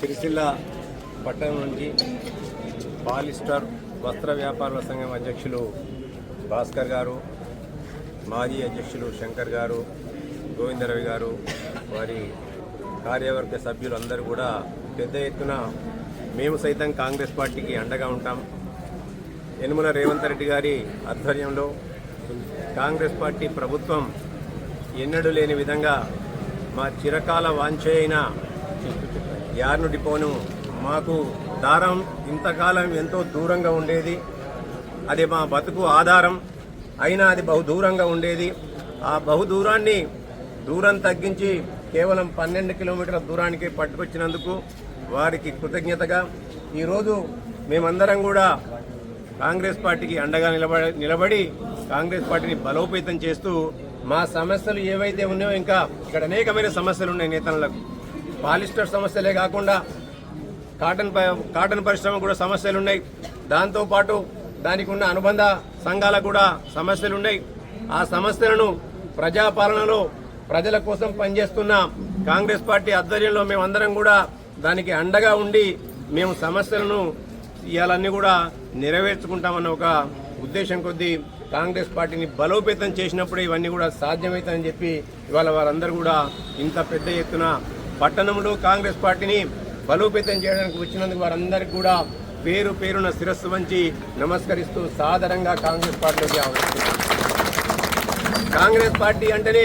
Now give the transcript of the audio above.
సిరిసిల్ల పట్టణం నుంచి పాలిస్టర్ వస్త్ర వ్యాపారుల సంఘం అధ్యక్షులు భాస్కర్ గారు మాజీ అధ్యక్షులు శంకర్ గారు గోవిందరవి గారు వారి కార్యవర్గ సభ్యులు అందరూ కూడా పెద్ద ఎత్తున మేము సైతం కాంగ్రెస్ పార్టీకి అండగా ఉంటాం. యనుమల రేవంత్ రెడ్డి గారి ఆధ్వర్యంలో కాంగ్రెస్ పార్టీ ప్రభుత్వం ఎన్నడూ లేని విధంగా మా చిరకాల వాంఛైన యార్ను డిపోను. మాకు దారం ఇంతకాలం ఎంతో దూరంగా ఉండేది. అది మా బతుకు ఆధారం. అయినా అది బహు దూరంగా ఉండేది. ఆ బహు దూరాన్ని దూరం తగ్గించి కేవలం పన్నెండు కిలోమీటర్ల దూరానికి పట్టుకొచ్చినందుకు వారికి కృతజ్ఞతగా. ఈరోజు మేమందరం కూడా కాంగ్రెస్ పార్టీకి అండగా నిలబడి నిలబడి కాంగ్రెస్ పార్టీని బలోపేతం చేస్తూ మా సమస్యలు ఏవైతే ఉన్నాయో ఇంకా ఇక్కడ అనేకమైన సమస్యలు ఉన్నాయి నేతలకు. పాలిస్టర్ సమస్యలే కాకుండా కాటన్ కాటన్ పరిశ్రమ కూడా సమస్యలు ఉన్నాయి దాంతోపాటు దానికి ఉన్న అనుబంధ సంఘాలకు కూడా సమస్యలు ఉన్నాయి ఆ సమస్యలను ప్రజాపాలనలో ప్రజల కోసం పనిచేస్తున్న కాంగ్రెస్ పార్టీ ఆధ్వర్యంలో మేమందరం కూడా దానికి అండగా ఉండి మేము సమస్యలను ఇవాళన్నీ కూడా నెరవేర్చుకుంటామన్న ఒక ఉద్దేశం కొద్దీ కాంగ్రెస్ పార్టీని బలోపేతం చేసినప్పుడు ఇవన్నీ కూడా సాధ్యమవుతాయని చెప్పి ఇవాళ వారందరూ కూడా ఇంత పెద్ద ఎత్తున పట్టణంలో కాంగ్రెస్ పార్టీని బలోపేతం చేయడానికి వచ్చినందుకు వారందరికీ కూడా పేరు పేరున శిరస్సు వంచి నమస్కరిస్తూ సాధారణంగా కాంగ్రెస్ పార్టీలోకి ఆహ్వానిస్తున్నాను కాంగ్రెస్ పార్టీ అంటేనే